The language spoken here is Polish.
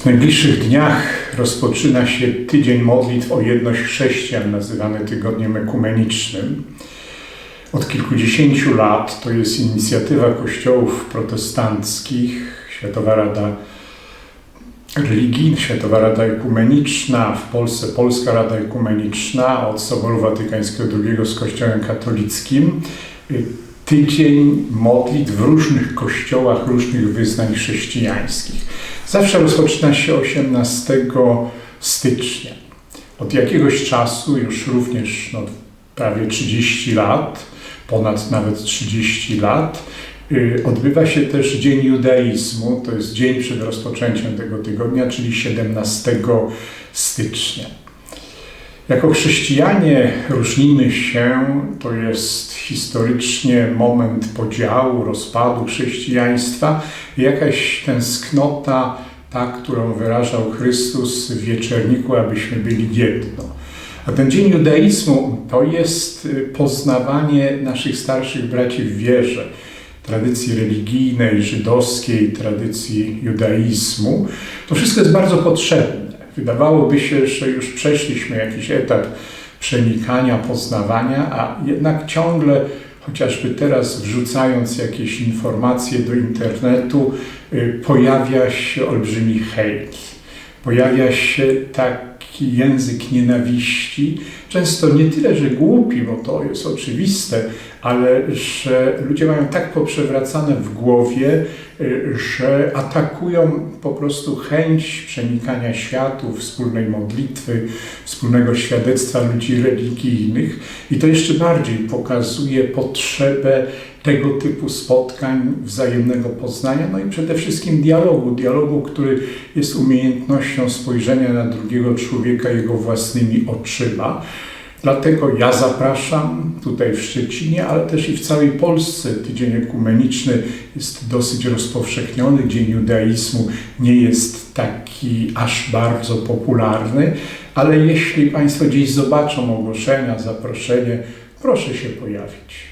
W najbliższych dniach rozpoczyna się tydzień modlitw o jedność chrześcijan, nazywany tygodniem ekumenicznym. Od kilkudziesięciu lat to jest inicjatywa kościołów protestanckich, Światowa Rada Religijna, Światowa Rada Ekumeniczna, w Polsce Polska Rada Ekumeniczna, od Soboru Watykańskiego II z Kościołem katolickim. Tydzień modlitw w różnych kościołach, różnych wyznań chrześcijańskich. Zawsze rozpoczyna się 18 stycznia. Od jakiegoś czasu, już również no, prawie 30 lat, ponad nawet 30 lat, yy, odbywa się też Dzień Judaizmu. To jest dzień przed rozpoczęciem tego tygodnia, czyli 17 stycznia. Jako chrześcijanie różnimy się, to jest historycznie moment podziału, rozpadu chrześcijaństwa, jakaś tęsknota, ta, którą wyrażał Chrystus w wieczerniku, abyśmy byli jedno. A ten dzień judaizmu to jest poznawanie naszych starszych braci w wierze, tradycji religijnej, żydowskiej, tradycji judaizmu. To wszystko jest bardzo potrzebne. Wydawałoby się, że już przeszliśmy jakiś etap przenikania, poznawania, a jednak ciągle, chociażby teraz wrzucając jakieś informacje do internetu, pojawia się olbrzymi hejt. Pojawia się taki język nienawiści, często nie tyle, że głupi, bo to jest oczywiste, ale że ludzie mają tak poprzewracane w głowie, że atakują po prostu chęć przenikania światu, wspólnej modlitwy, wspólnego świadectwa ludzi religijnych. I to jeszcze bardziej pokazuje potrzebę tego typu spotkań, wzajemnego poznania, no i przede wszystkim dialogu. Dialogu, który jest umiejętnością spojrzenia na drugiego człowieka jego własnymi oczyma. Dlatego ja zapraszam tutaj w Szczecinie, ale też i w całej Polsce. Tydzień ekumeniczny jest dosyć rozpowszechniony. Dzień judaizmu nie jest taki aż bardzo popularny, ale jeśli Państwo gdzieś zobaczą ogłoszenia, zaproszenie, proszę się pojawić.